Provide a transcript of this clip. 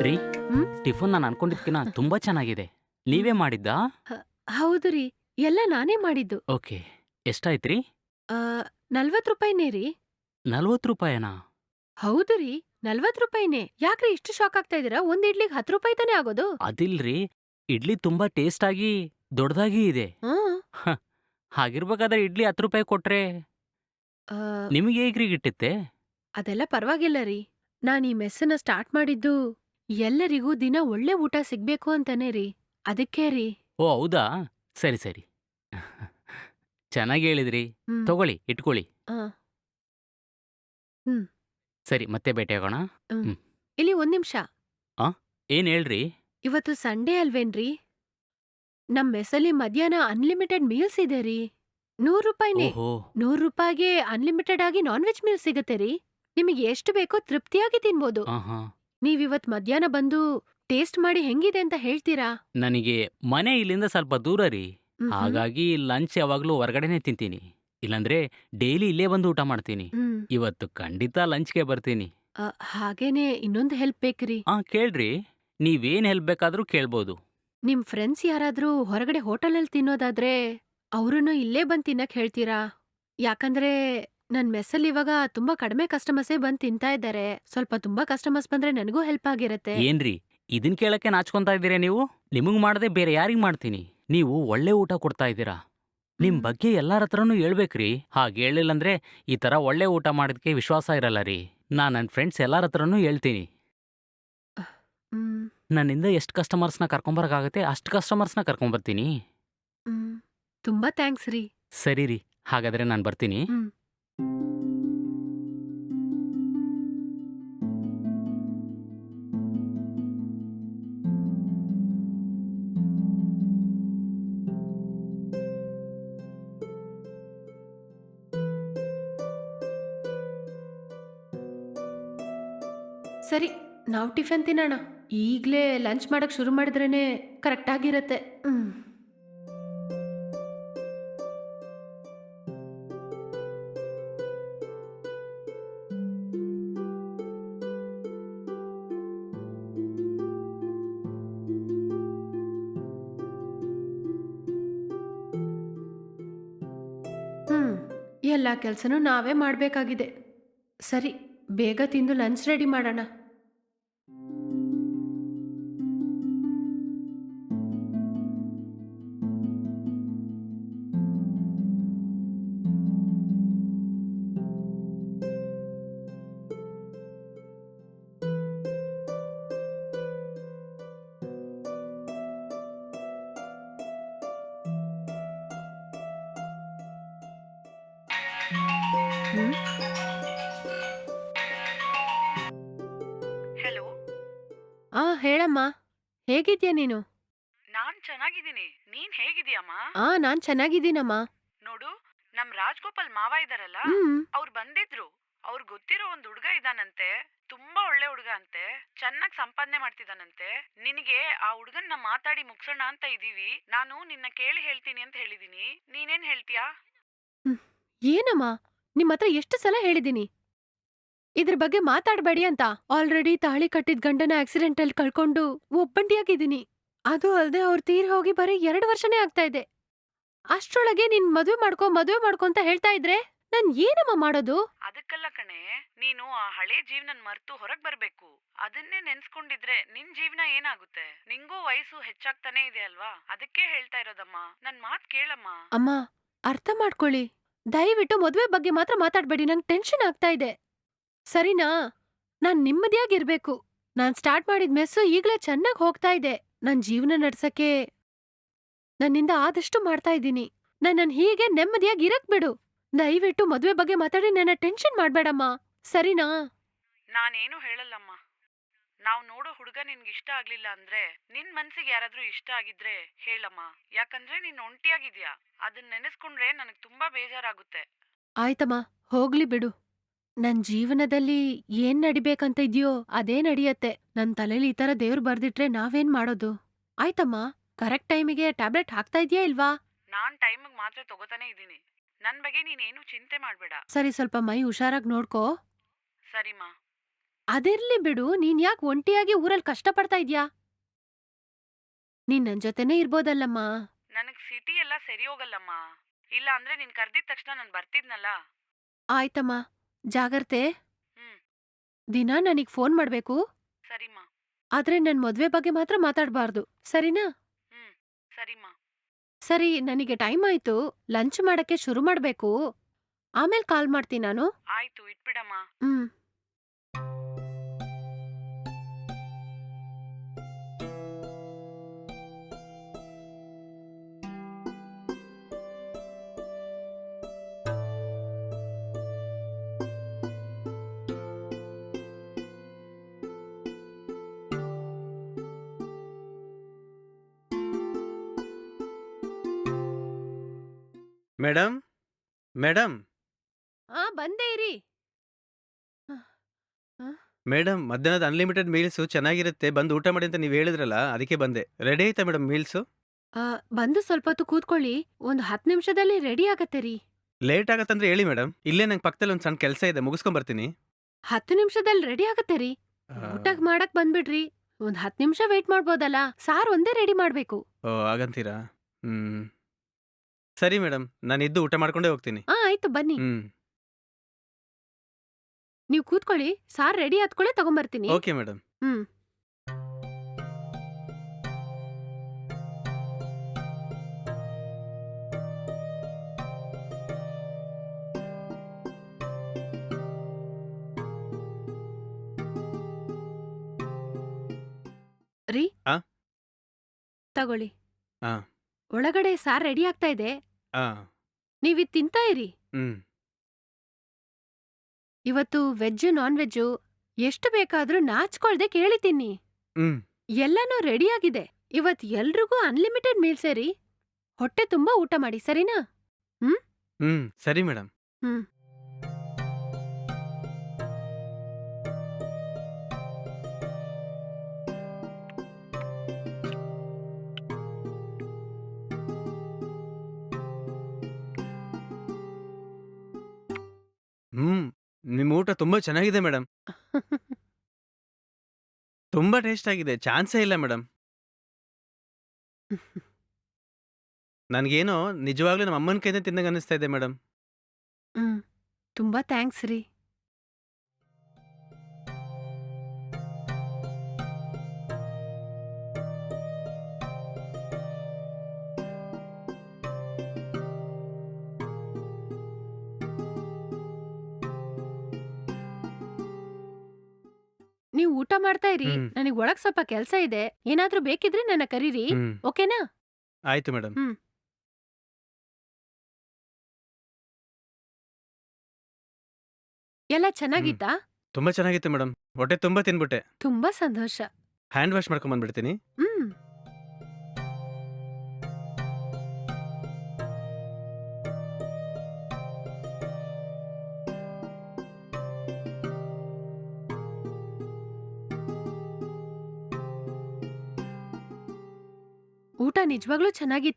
ರೀ ಹ್ಮ್? ಟಿಫನ್ ನಾನು ಅನ್ಕೊಂಡಿದ್ಕಿನ ತುಂಬಾ ಚೆನ್ನಾಗಿದೆ. ನೀವೇ ಮಾಡಿದ್ದಾ? ಹೌದು ರೀ. ಎಲ್ಲ ನಾನೇ ಮಾಡಿದ್ದು. ಓಕೆ. ಎಷ್ಟಾಯ್ತ್ರಿ? ಆ, ನಲ್ವತ್ ರೂಪಾಯಿನೇ ರೀ. ನಲ್ವತ್ತು ರೂಪಾಯಿನಾ? ಹೌದು ರೀ. ನಲ್ವತ್ ರೂಪಾಯಿನೇ. ಯಾಕ್ರಿ ಇಷ್ಟು ಶಾಕ್ ಆಗ್ತಾ ಇದೀರಾ ಒಂದ್ ಇಡ್ಲಿಗ್ ಹತ್ತು ರೂಪಾಯಿ ತಾನೇ ಆಗೋದು? ಅದಿಲ್ರಿ. ಇಡ್ಲಿ ತುಂಬಾ ಟೇಸ್ಟ್ ಆಗಿ ದೊಡ್ಡದಾಗಿ ಇದೆ ಹಾಗಿರ್ಬೇಕಾದ್ರೆ ಇಡ್ಲಿ ಹತ್ತು ರೂಪಾಯಿ ಕೊಟ್ರೆ ಆ, ನಿಮಗೆ ಹೇಗ್ರಿ ಗಿಟ್ಟಿತ್ತೆ? ಅದೆಲ್ಲ ಪರವಾಗಿಲ್ಲ ರೀ. ನಾನ್ ಈ ಮೆಸ್ಸನ್ನ ಸ್ಟಾರ್ಟ್ ಮಾಡಿದ್ದು ಎಲ್ಲರಿಗೂ ದಿನ ಒಳ್ಳೆ ಊಟ ಸಿಗ್ಬೇಕು ಅಂತಾನೆ ರೀ. ಅದಕ್ಕೆ ರೀ. ಓ ಹೌದಾ? ಸರಿ ಸರಿ. ಚೆನ್ನಾಗಿ ಹೇಳಿದ್ರಿ. ಹ್ಮ್. ತಗೊಳ್ಳಿ ಇಟ್ಕೊಳ್ಳಿ. ಆ, ಸರಿ ಮತ್ತೆ ಭೇಟಿಯಾಗೋಣ ಇಲ್ಲಿ ಒಂದ್ ನಿಮಿಷ. ಏನ್ ಹೇಳ್ರಿ? ಇವತ್ತು ಸಂಡೇ ಅಲ್ವೇನ್ರಿ ನಮ್ ಮೆಸಲಿ ಮಧ್ಯಾಹ್ನ ಅನ್ಲಿಮಿಟೆಡ್ ಮೀಲ್ಸ್ ಇದೆ ರೀ. ನೂರ್ ರೂಪಾಯಿನೇ. ಓಹೋ. ನೂರ್ ರೂಪಾಯಿಗೆ ಅನ್ಲಿಮಿಟೆಡ್ ಆಗಿ ನಾನ್ ವೆಜ್ ಮೀಲ್ ಸಿಗತ್ತೆ ರೀ. ನಿಮಗೆ ಎಷ್ಟು ಬೇಕೋ ತೃಪ್ತಿಯಾಗಿ ತಿನ್ಬೋದು. ನೀವಿವತ್ ಮಧ್ಯಾಹ್ನ ಬಂದು ಟೇಸ್ಟ್ ಮಾಡಿ ಹೆಂಗಿದೆ ಅಂತ ಹೇಳ್ತೀರಾ? ನನಗೆ ಮನೆ ಇಲ್ಲಿಂದ ಸ್ವಲ್ಪ ದೂರ ರೀ. ಮ್ಹ್ಮ್. ಹಾಗಾಗಿ ಲಂಚ್ ಯಾವಾಗ್ಲೂ ಹೊರಗಡೆನೆ ತಿಂತೀನಿ. ಇಲ್ಲಾಂದ್ರೆ ಡೈಲಿ ಇಲ್ಲೇ ಬಂದು ಊಟ ಮಾಡ್ತೀನಿ. ಹ್ಮ್. ಇವತ್ತು ಖಂಡಿತ ಲಂಚ್ಗೆ ಬರ್ತೀನಿ. ಅ, ಹಾಗೇನೆ ಇನ್ನೊಂದ್ ಹೆಲ್ಪ್ ಬೇಕ್ರಿ. ಆ ಕೇಳ್ರಿ. ನೀವೇನ್ ಹೆಲ್ಪ್ ಬೇಕಾದ್ರೂ ಕೇಳ್ಬೋದು. ನಿಮ್ ಫ್ರೆಂಡ್ಸ್ ಯಾರಾದ್ರೂ ಹೊರಗಡೆ ಹೋಟೆಲಲ್ಲಿ ತಿನ್ನೋದಾದ್ರೆ ಅವ್ರನ್ನು ಇಲ್ಲೇ ಬಂದ್ ತಿನ್ನಕ್ ಹೇಳ್ತೀರಾ? ಯಾಕಂದ್ರೆ ನನ್ ಮೆಸ್ಸಲ್ಲಿ ಇವಾಗ ತುಂಬಾ ಕಡಿಮೆ ಕಸ್ಟಮರ್ಸೇ ಬಂದ್ ತಿಂತಾ ಇದ್ದಾರೆ. ಸ್ವಲ್ಪ ತುಂಬಾ ಕಸ್ಟಮರ್ಸ್ ಬಂದ್ರೆ ನನಗೂ ಹೆಲ್ಪ್ ಆಗಿರತ್ತೆ. ಏನ್ರಿ? ಇದನ್ ಕೇಳಕ್ಕೆ ನಾಚ್ಕೊಂತಾ ಇದೀರ ನೀವು? ನಿಮಗ್ ಮಾಡದೆ ಬೇರೆ ಯಾರಿಗ್ ಮಾಡ್ತೀನಿ? ನೀವು ಒಳ್ಳೆ ಊಟ ಕೊಡ್ತಾ ಇದ್ದೀರಾ? ನಿಮ್ ಹ್ಮ್. ಬಗ್ಗೆ ಎಲ್ಲಾರ ಹತ್ರನೂ ಹೇಳ್ಬೇಕ್ರಿ. ಹಾಗೆ ಹೇಳಿಲ್ಲಂದ್ರೆ ಈ ತರ ಒಳ್ಳೆ ಊಟ ಮಾಡೋದಕ್ಕೆ ವಿಶ್ವಾಸ ಇರಲ್ಲ ರೀ. ನಾ ನನ್ನ ಫ್ರೆಂಡ್ಸ್ ಎಲ್ಲಾರ ಹತ್ರನೂ ಹೇಳ್ತೀನಿ. ಹ್ಮ್. ನನ್ನಿಂದ ಎಷ್ಟು ಕಸ್ಟಮರ್ಸ್ನ ಕರ್ಕೊಂಬರಕ್ಕಾಗತ್ತೆ ಅಷ್ಟು ಕಸ್ಟಮರ್ಸ್ನ ಕರ್ಕೊಂಬರ್ತೀನಿ. ಹ್ಮ್. ತುಂಬಾ ಥ್ಯಾಂಕ್ಸ್ ರೀ. ಸರಿ ರೀ. ಹಾಗಾದ್ರೆ ನಾನು ಬರ್ತೀನಿ. ಹ್ಮ್. ಸರಿ ನಾವು ಟಿಫನ್ ತಿನ್ನೋಣ. ಈಗಲೇ ಲಂಚ್ ಮಾಡೋಕ್ಕೆ ಶುರು ಮಾಡಿದ್ರೇ ಕರೆಕ್ಟ್ ಆಗಿರತ್ತೆ. ಎಲ್ಲ ಕೆಲಸನೂ ನಾವೇ ಮಾಡಬೇಕಾಗಿದೆ. ಸರಿ ಬೇಗ ತಿಂದು ಲಂಚ್ ರೆಡಿ ಮಾಡೋಣ. ಹೇಳಮ್ಮ ಹೇಗಿದ್ಯಾ ನೀನು? ನಾನ್ ಚೆನ್ನಾಗಿದ್ದೀನಿ. ನೀನ್ ಹೇಗಿದ್ಯಮ್ಮ ಆ ನಾನ್ ಚೆನ್ನಾಗಿದ್ದೀನಮ್ಮ. ನೋಡು ನಮ್ ರಾಜ್ಗೋಪಾಲ್ ಮಾವ ಇದಾರಲ್ಲ ಹ್ಮ್. ಅವ್ರು ಬಂದಿದ್ರು. ಅವ್ರ್ ಗೊತ್ತಿರೋ ಒಂದ್ ಹುಡ್ಗ ಇದಾನಂತೆ ತುಂಬಾ ಒಳ್ಳೆ ಹುಡ್ಗ ಅಂತೆ ಚೆನ್ನಾಗ್ ಸಂಪಾದನೆ ಮಾಡ್ತಿದಾನಂತೆ. ನಿನಗೆ ಆ ಹುಡ್ಗನ್ನ ಮಾತಾಡಿ ಮುಗ್ಸೋಣ ಅಂತ ಇದೀವಿ. ನಾನು ನಿನ್ನ ಕೇಳಿ ಹೇಳ್ತೀನಿ ಅಂತ ಹೇಳಿದೀನಿ. ನೀನೇನ್ ಹೇಳ್ತೀಯಾ? ಏನಮ್ಮ? ನಿಮ್ ಹತ್ರ ಎಷ್ಟು ಸಲ ಹೇಳಿದೀನಿ ಇದ್ರ ಬಗ್ಗೆ ಮಾತಾಡ್ಬೇಡಿ ಅಂತ. ಆಲ್ರೆಡಿ ತಾಳಿ ಕಟ್ಟಿದ್ ಗಂಡನ ಆಕ್ಸಿಡೆಂಟ್ ಅಲ್ಲಿ ಕಳ್ಕೊಂಡು ಒಬ್ಬಂಟಿಯಾಗಿದ್ದೀನಿ. ಅದು ಅಲ್ದೆ ಅವ್ರ ತೀರ್ ಹೋಗಿ ಬರೀ ಎರಡು ವರ್ಷನೇ ಆಗ್ತಾ ಇದೆ. ಅಷ್ಟ್ರೊಳಗೆ ನಿನ್ ಮದುವೆ ಮಾಡ್ಕೊ ಮದುವೆ ಮಾಡ್ಕೊ ಅಂತ ಹೇಳ್ತಾ ಇದ್ರೆ ನಾನ್ ಏನಮ್ಮ ಮಾಡೋದು? ಅದಕ್ಕಲ್ಲ ಕಣೆ ನೀನು ಆ ಹಳೆ ಜೀವನ ಮರ್ತು ಹೊರಗ್ ಬರ್ಬೇಕು. ಅದನ್ನೇ ನೆನ್ಸ್ಕೊಂಡಿದ್ರೆ ನಿನ್ ಜೀವನ ಏನಾಗುತ್ತೆ? ನಿಂಗೂ ವಯಸ್ಸು ಹೆಚ್ಚಾಗ್ತಾನೆ ಇದೆ ಅಲ್ವಾ? ಅದಕ್ಕೆ ಹೇಳ್ತಾ ಇರೋದಮ್ಮ. ನನ್ ಮಾತ್ ಕೇಳಮ್ಮ. ಅಮ್ಮ ಅರ್ಥ ಮಾಡ್ಕೊಳ್ಳಿ. ದಯವಿಟ್ಟು ಮದ್ವೆ ಬಗ್ಗೆ ಮಾತ್ರ ಮಾತಾಡ್ಬೇಡಿ. ನಂಗೆ ಟೆನ್ಷನ್ ಆಗ್ತಾ ಇದೆ. ಸರಿನಾ? ನಾನ್ ನೆಮ್ಮದಿಯಾಗಿರ್ಬೇಕು ನಾನ್ ಸ್ಟಾರ್ಟ್ ಮಾಡಿದ ಮೆಸ್ಸು ಈಗ್ಲೇ ಚೆನ್ನಾಗ್ ಹೋಗ್ತಾ ಇದೆ. ನನ್ ಜೀವನ ನಡ್ಸಕ್ಕೆ. ನನ್ನಿಂದ ಆದಷ್ಟು ಮಾಡ್ತಾ ಇದ್ದೀನಿ. ನನ್ನನ್ ಹೀಗೆ ನೆಮ್ಮದಿಯಾಗಿ ಇರಕ್ ಬಿಡು. ದಯವಿಟ್ಟು ಮದ್ವೆ ಬಗ್ಗೆ ಮಾತಾಡಿ ನನ್ನ ಟೆನ್ಷನ್ ಮಾಡ್ಬೇಡಮ್ಮ. ಸರಿನಾ? ನಾನೇನು ಹೇಳಲ್ಲಮ್ಮ. ನಾವ್ ನೋಡೋ ಹುಡುಗ ನಿನ್ಗೆ ಇಷ್ಟ ಆಗ್ಲಿಲ್ಲ ಅಂದ್ರೆ ನಿನ್ ಮನ್ಸಿಗೆ ಯಾರಾದ್ರೂ ಇಷ್ಟ ಆಗಿದ್ರೆ ಹೇಳಮ್ಮ. ಯಾಕಂದ್ರೆ ನೀನ್ ಒಂಟಿಯಾಗಿದ್ಯಾ? ಅದನ್ ನೆನೆಸ್ಕೊಂಡ್ರೆ ನನಗ್ ತುಂಬಾ ಬೇಜಾರಾಗುತ್ತೆ. ಆಯ್ತಮ್ಮ ಹೋಗ್ಲಿ ಬಿಡು. ನನ್ ಜೀವನದಲ್ಲಿ ಏನ್ ನಡಿಬೇಕಂತ ಇದ್ಯೋ ಅದೇ ನಡೆಯತ್ತೆ. ನನ್ ತಲೆಲಿ ಈ ತರ ದೇವ್ರು ಬರ್ದಿಟ್ರೆ ನಾವೇನ್ ಮಾಡೋದು? ಆಯ್ತಮ್ಮ ಕರೆಕ್ಟ್ ಟೈಮಿಗೆ ಟ್ಯಾಬ್ಲೆಟ್ ಹಾಕ್ತಾ ಇದ್ಯಾ ಇಲ್ವಾ? ನಾನ್ ಟೈಮಿಗೆ ಮಾತ್ರ ತಗೋತಾನೆ ಇದೀನಿ. ನನ್ ಬಗ್ಗೆ ನೀನೇನು ಚಿಂತೆ ಮಾಡ್ಬೇಡ. ಸರಿ ಸ್ವಲ್ಪ ಮೈ ಹುಷಾರಾಗಿ ನೋಡ್ಕೋ. ಸರಿಮಾ. ಅದಿರ್ಲಿ ಬಿಡು ನೀನ್ ಯಾಕ್ ಒಂಟಿಯಾಗಿ ಊರಲ್ ಕಷ್ಟಪಡ್ತಾ ಇದ್ಯಾ? ನೀನ್ ನನ್ ಜೊತೆನೇ ಇರ್ಬೋದಲ್ಲಮ್ಮ. ನನಗ್ ಸಿಟಿ ಎಲ್ಲ ಸರಿ ಹೋಗಲ್ಲಮ್ಮ. ಇಲ್ಲ ಅಂದ್ರೆ ನೀನ್ ಕರ್ದಿದ ತಕ್ಷಣ ನಾನು ಬರ್ತಿದ್ನಲ್ಲ. ಆಯ್ತಮ್ಮ. ಜಾಗ್ರತೆ. ದಿನ ನನಗ್ ಫೋನ್ ಮಾಡ್ಬೇಕು. ಸರಿಮ್ಮ ಆದ್ರೆ ನನ್ ಮದ್ವೆ ಬಗ್ಗೆ ಮಾತ್ರ ಮಾತಾಡ್ಬಾರ್ದು. ಸರಿನಾ? ಹ್ಮ್. ಸರಿಮ್ಮ ಸರಿ ನನಗೆ ಟೈಮ್ ಆಯ್ತು. ಲಂಚ್ ಮಾಡಕ್ಕೆ ಶುರು ಮಾಡ್ಬೇಕು. ಆಮೇಲೆ ಕಾಲ್ ಮಾಡ್ತೀನಿ ನಾನು. ಆಯ್ತು ಇಟ್ಬಿಡಮ್ಮ. ಹ್ಮ್. ಮೇಡಮ್ ಮೇಡಮ್ ಆ ಬಂದೇ ಇರಿ. ಮೇಡಮ್ ಮಧ್ಯಾಹ್ನದ ಅನ್ಲಿಮಿಟೆಡ್ ಮೀಲ್ಸು ಚೆನ್ನಾಗಿರುತ್ತೆ. ಬಂದು ಊಟ ಮಾಡಿ ಅಂತ ನೀವು ಹೇಳಿದ್ರಲ್ಲ ಅದಕ್ಕೆ ಬಂದೆ. ರೆಡಿ ಆಯ್ತಾ ಮೇಡಮ್ ಮೀಲ್ಸು ಆ, ಬಂದು ಸ್ವಲ್ಪ ಹೊತ್ತು ಕೂತ್ಕೊಳ್ಳಿ. ಒಂದು ಹತ್ತು ನಿಮಿಷದಲ್ಲಿ ರೆಡಿ ಆಗತ್ತೆ ರೀ. ಲೇಟ್ ಆಗತ್ತಂದ್ರೆ ಹೇಳಿ ಮೇಡಮ್ ಇಲ್ಲೇ ನಂಗೆ ಪಕ್ಕದಲ್ಲಿ ಒಂದು ಸಣ್ಣ ಕೆಲಸ ಇದೆ ಮುಗಿಸ್ಕೊಂಡ್ ಬರ್ತೀನಿ. ಹತ್ತು ನಿಮಿಷದಲ್ಲಿ ರೆಡಿ ಆಗತ್ತೆ ರೀ. ಊಟಕ್ ಮಾಡಕ್ ಬಂದ್ಬಿಡ್ರಿ. ಒಂದ್ ಹತ್ತು ನಿಮಿಷ ವೇಟ್ ಮಾಡ್ಬೋದಲ್ಲ. ಸಾರ್ ಒಂದೇ ರೆಡಿ ಮಾಡ್ಬೇಕು. ಓ ಹಾಗಂತೀರಾ? ಹ್ಮ್. ಸರಿ ಮೇಡಮ್ ನಾನು ಇದ್ದು ಊಟ ಮಾಡ್ಕೊಂಡೇ ಹೋಗ್ತೀನಿ. ಆ ಆಯ್ತು ಬನ್ನಿ. ನೀವು ನೀವ್ ಕೂತ್ಕೊಳ್ಳಿ ಸಾರ್ ರೆಡಿ ಆದ್ಕೊಳ್ಳೆ ತಗೊಂಬರ್ತೀನಿ. Okay madam hmm. ರೀ? ಆ? ತಗೊಳ್ಳಿ. ಆ. ಒಳಗಡೆ ಸಾರ್ ರೆಡಿ ಆಗ್ತಾ ಇದೆ. ನೀವಿದ್ ತಿಂತಾ ಇರಿ. ಇವತ್ತು ವೆಜ್ಜು ನಾನ್ ವೆಜ್ಜು ಎಷ್ಟು ಬೇಕಾದ್ರೂ ನಾಚ್ಕೊಳ್ದೆ ಕೇಳಿತೀನಿ ಎಲ್ಲನೂ ರೆಡಿಯಾಗಿದೆ. ಇವತ್ ಎಲ್ರಿಗೂ ಅನ್ಲಿಮಿಟೆಡ್ ಮೀಲ್ ಸೇರಿ. ಹೊಟ್ಟೆ ತುಂಬಾ ಊಟ ಮಾಡಿ ಸರಿನಾ? ಹ್ಮ್? ಸರಿ ಮೇಡಮ್ ಹ್ಮ್. ನಿಮ್ಮ ಊಟ ತುಂಬಾ ಚೆನ್ನಾಗಿದೆ ಮೇಡಮ್ ತುಂಬಾ ಟೇಸ್ಟ್ ಆಗಿದೆ, ಚಾನ್ಸೇ ಇಲ್ಲ ಮೇಡಮ್ ನನಗೇನೋ ನಿಜವಾಗ್ಲೂ ನಮ್ಮ ಅಮ್ಮನ ಕೈಯಿಂದ ತಿನ್ನಂಗೆ ಅನಿಸ್ತಾ ಇದೆ ಮೇಡಮ್ ತುಂಬಾ ಥ್ಯಾಂಕ್ಸ್ ರೀ. ಊಟ ಮಾಡ್ತಾ ಇರಿ. ನನಗೆ ನನಗ್ ಒಳಗ್ ಸ್ವಲ್ಪ ಕೆಲ್ಸ ಇದೆ. ಏನಾದ್ರೂ ಬೇಕಿದ್ರೆ ನನ್ನ ಕರೀರಿ. ಹ್ಮ್. ಓಕೆನಾ? ಆಯ್ತು ಮೇಡಮ್ ಎಲ್ಲ ಚೆನ್ನಾಗಿತ್ತಾ? ತುಂಬಾ ಚೆನ್ನಾಗಿತ್ತು ಮೇಡಮ್ ಹೊಟ್ಟೆ ತುಂಬಾ ತಿನ್ಬಿಟ್ಟೆ. ತುಂಬಾ ಸಂತೋಷ. ಹ್ಯಾಂಡ್ ವಾಶ್ ಮಾಡ್ಕೊಂಡ್ ಬಂದ್ಬಿಡ್ತೀನಿ. ಹ್ಮ್. ಊಟ ನಿಜವಾಗ್ಲೂ ಚೆನ್ನಾಗಿತ್ತು